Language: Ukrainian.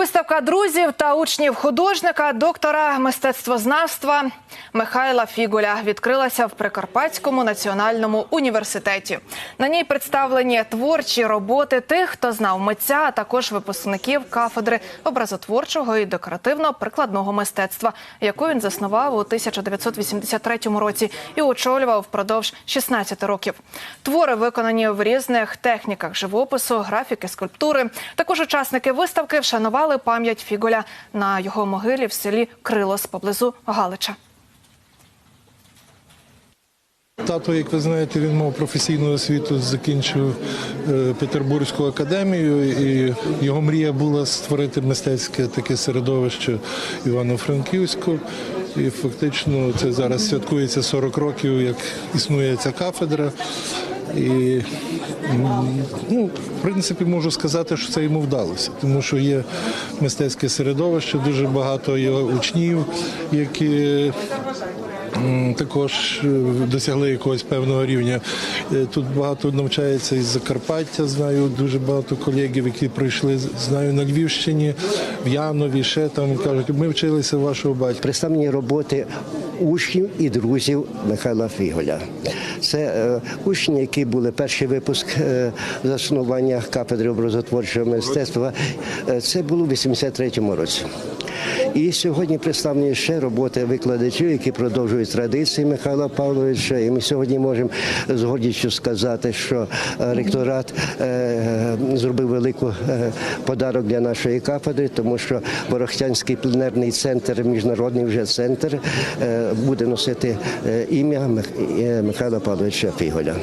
Виставка друзів та учнів художника, доктора мистецтвознавства Михайла Фігуля відкрилася в Прикарпатському національному університеті. На ній представлені творчі роботи тих, хто знав митця, а також випускників кафедри образотворчого і декоративно-прикладного мистецтва, яку він заснував у 1983 році і очолював впродовж 16 років. Твори виконані в різних техніках живопису, графіки, скульптури. Також учасники виставки вшанували пам'ять Фіголя на його могилі в селі Крилос поблизу Галича. Тато, як ви знаєте, він мав професійну освіту, закінчив е, Петербурзьку академію, і його мрія була створити мистецьке таке середовище Івано-Франківську. І фактично це зараз святкується 40 років, як існує ця кафедра. І ну, в принципі можу сказати, що це йому вдалося, тому що є мистецьке середовище, дуже багато його учнів, які також е, досягли якогось певного рівня. Е, Тут багато навчається із Закарпаття. Знаю дуже багато колегів, які пройшли знаю на Львівщині, в Янові, ще там кажуть, ми вчилися вашого батька. представлені роботи учнів і друзів Михайла Фіголя. Це е, учні, які були перший випуск е, заснування кафедри образотворчого мистецтва. Е, це було в 83-му році. І сьогодні представлені ще роботи викладачів, які продовжують традиції Михайла Павловича. І ми сьогодні можемо з гордістю сказати, що е, ректорат е, зробив велику е, подарок для нашої кафедри, тому що Ворохтянський пленерний центр, міжнародний вже центр, буде носити ім'я Мих- Михайла Павловича Фіголя.